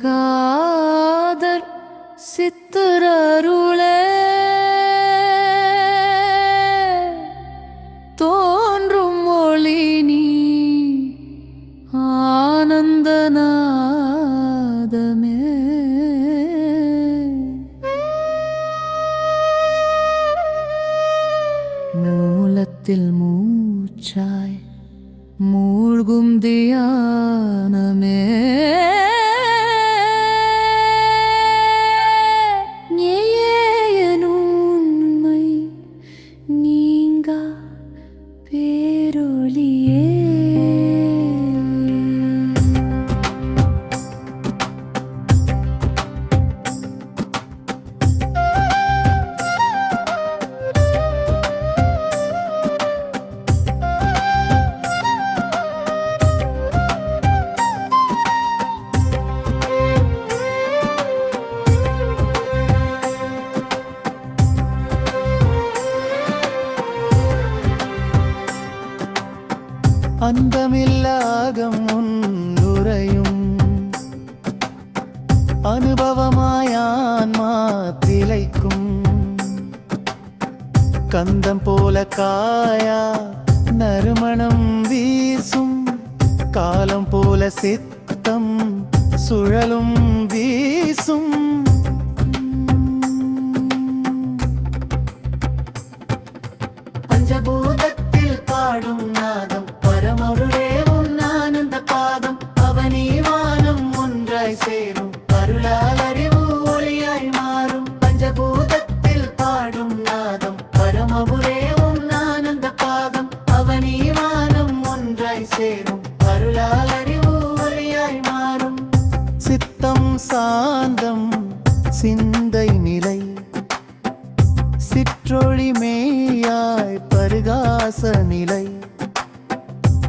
தொல்லை சித்திரருளே. தோன்றும் ஒளி நீ ஆனந்தநாதமே. மூலத்தில் மூச்சாய் மூழ்கும் தியானமே. 努力。அந்தமில்லாகம் உன்னுரையும் அனுபவமாயான் மாத்திலைக்கும். கந்தம் போல காயா நறுமணம் வீசும். காலம் போல சித்தம் சுழலும் சித்தம் சாந்தம் சிந்தை நிலை. சிற்றொழி மேயாய் பருகாச நிலை.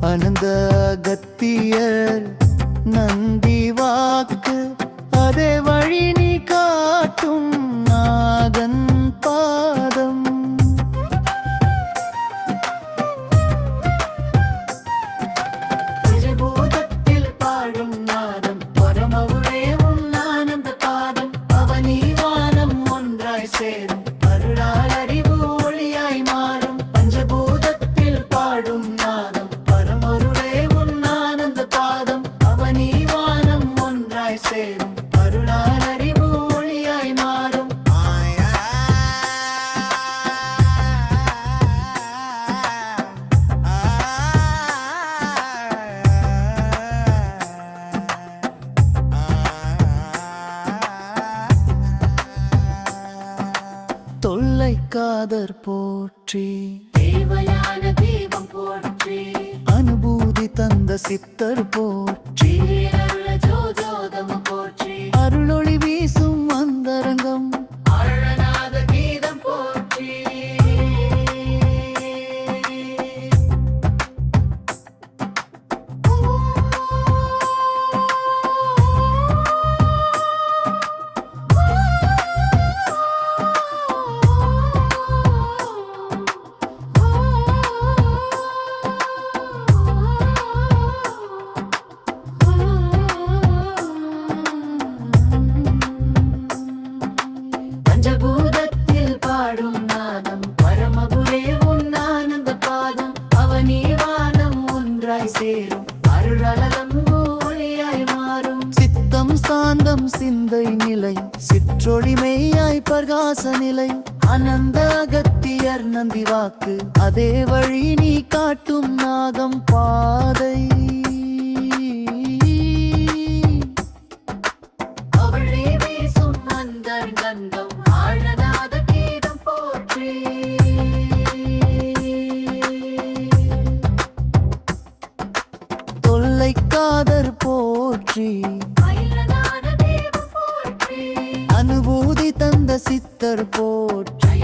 அனந்த கத்தியர் நந்தி வாக்கு அதே வழி நீ காட்டும் நாகன் சேரும் காதர் போற்றி. தேவயான தீபம் போற்றி. அனுபூதி தந்த சித்தர் போற்றி. போற்றி. சாந்தம் சிந்தை நிலை. சிற்றொழி மெய்யாய் பிரகாச நிலை. அனந்த அகத்தியர் நந்தி வாக்கு. அதே வழி நீ காட்டும் நாகம் பாதை. கந்தம். ஆழநாத கீதம் போற்றி. தொல்லைக்காதர் போற்றி. போற்றி.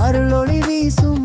அருளொளி வீசும்